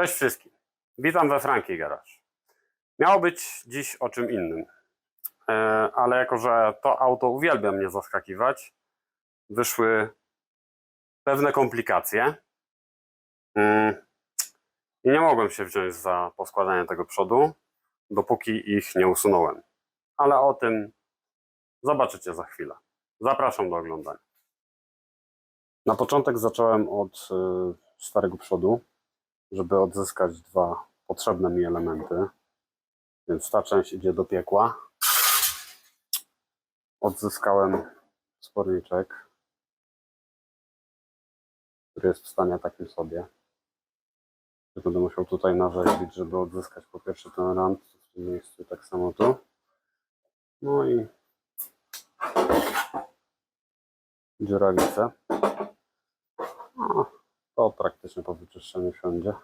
Cześć wszystkim. Witam we Franki Garage. Miało być dziś o czym innym, E, ale jako, że to auto uwielbia mnie zaskakiwać, wyszły pewne komplikacje Mm, i nie mogłem się wziąć za poskładanie tego przodu, dopóki ich nie usunąłem. Ale o tym zobaczycie za chwilę. Zapraszam do oglądania. Na początek zacząłem od y, starego przodu, żeby odzyskać dwa potrzebne mi elementy. Więc ta część idzie do piekła. Odzyskałem sporniczek, który jest w stanie takim sobie. Będę musiał tutaj narzeźbić, żeby odzyskać po pierwsze ten rand w tym miejscu tak samo tu. No i dziurawice. To praktycznie po wyczyszczeniu siądzie.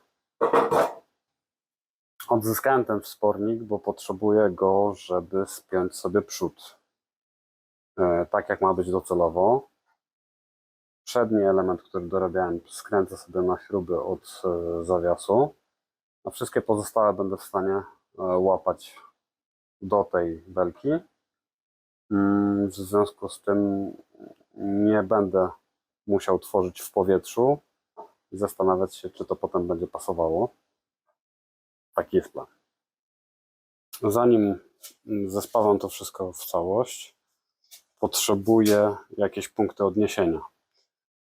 Odzyskałem ten wspornik, bo potrzebuję go, żeby spiąć sobie przód. E, tak jak ma być docelowo. Przedni element, który dorabiałem, skręcę sobie na śruby od e, zawiasu. A wszystkie pozostałe będę w stanie e, łapać do tej belki. Mm, W związku z tym nie będę musiał tworzyć w powietrzu i zastanawiać się, czy to potem będzie pasowało. Taki jest plan. Zanim zespawam to wszystko w całość, potrzebuję jakieś punkty odniesienia.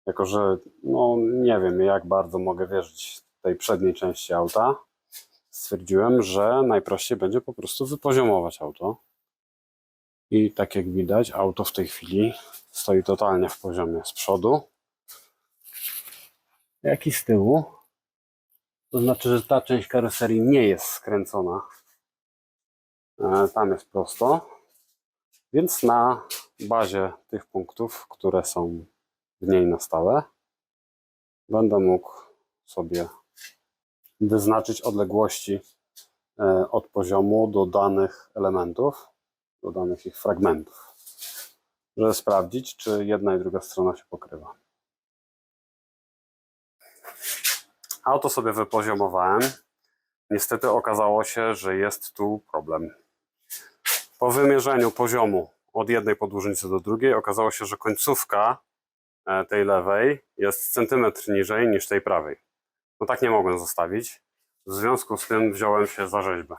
Jako, że no, nie wiem, jak bardzo mogę wierzyć tej przedniej części auta, stwierdziłem, że najprościej będzie po prostu wypoziomować auto. I tak jak widać, auto w tej chwili stoi totalnie w poziomie z przodu, jak i z tyłu. To znaczy, że ta część karoserii nie jest skręcona. E, Tam jest prosto. Więc na bazie tych punktów, które są w niej na stałe, będę mógł sobie wyznaczyć odległości e, od poziomu do danych elementów, do danych ich fragmentów, żeby sprawdzić, czy jedna i druga strona się pokrywa. Auto sobie wypoziomowałem. Niestety okazało się, że jest tu problem. Po wymierzeniu poziomu od jednej podłużnicy do drugiej okazało się, że końcówka e, tej lewej jest centymetr niżej niż tej prawej. No tak nie mogłem zostawić. W związku z tym wziąłem się za rzeźbę.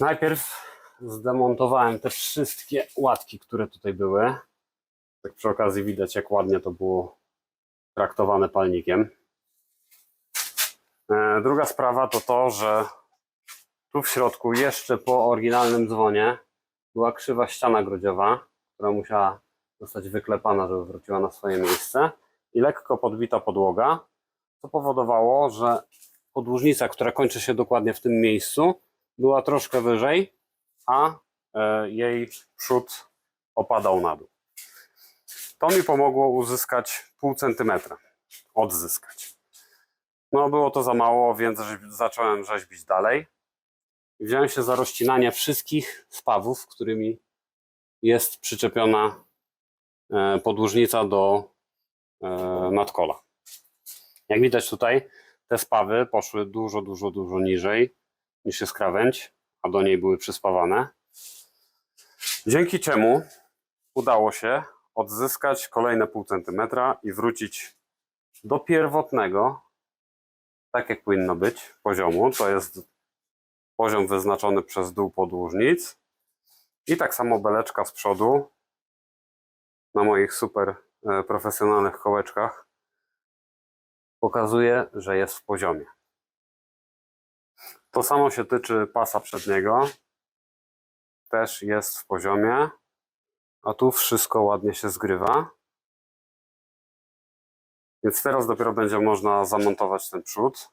Najpierw zdemontowałem te wszystkie łatki, które tutaj były. Tak przy okazji widać, jak ładnie to było traktowane palnikiem. E, Druga sprawa to to, że tu w środku, jeszcze po oryginalnym dzwonie, była krzywa ściana grodziowa, która musiała zostać wyklepana, żeby wróciła na swoje miejsce i lekko podbita podłoga, co powodowało, że podłużnica, która kończy się dokładnie w tym miejscu, była troszkę wyżej, a e, jej przód opadał na dół. To mi pomogło uzyskać pół centymetra. Odzyskać. No, było to za mało, więc zacząłem rzeźbić dalej. Wziąłem się za rozcinanie wszystkich spawów, którymi jest przyczepiona e, podłużnica do e, nadkola. Jak widać tutaj, te spawy poszły dużo, dużo, dużo niżej niż jest krawędź, a do niej były przyspawane. Dzięki czemu udało się odzyskać kolejne pół centymetra i wrócić do pierwotnego, tak jak powinno być, poziomu. To jest poziom wyznaczony przez dół podłużnic. I tak samo beleczka z przodu na moich super e, profesjonalnych kołeczkach pokazuje, że jest w poziomie. To samo się tyczy pasa przedniego. Też jest w poziomie. A tu wszystko ładnie się zgrywa. Więc teraz dopiero będzie można zamontować ten przód.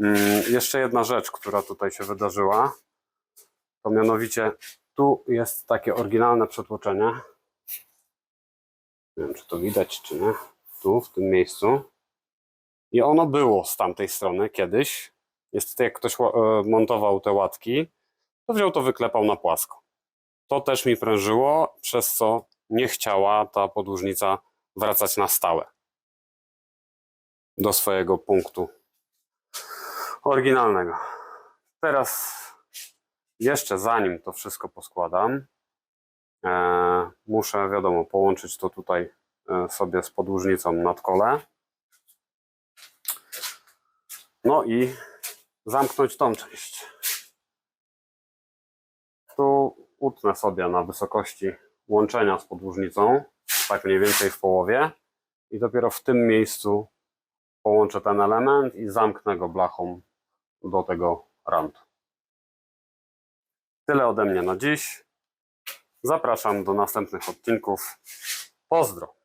Mm, Jeszcze jedna rzecz, która tutaj się wydarzyła, to mianowicie tu jest takie oryginalne przetłoczenie. Nie wiem, czy to widać, czy nie. Tu, w tym miejscu. I ono było z tamtej strony kiedyś. Niestety, jak ktoś e, montował te łatki, to wziął to, wyklepał na płasko. To też mi prężyło, przez co nie chciała ta podłużnica wracać na stałe. do swojego punktu oryginalnego. Teraz jeszcze zanim to wszystko poskładam, e, muszę wiadomo połączyć to tutaj e, sobie z podłużnicą nad kole. No i zamknąć tą część. Tu utnę sobie na wysokości łączenia z podłużnicą, tak mniej więcej w połowie i dopiero w tym miejscu połączę ten element i zamknę go blachą do tego rantu. Tyle ode mnie na dziś. Zapraszam do następnych odcinków. Pozdro!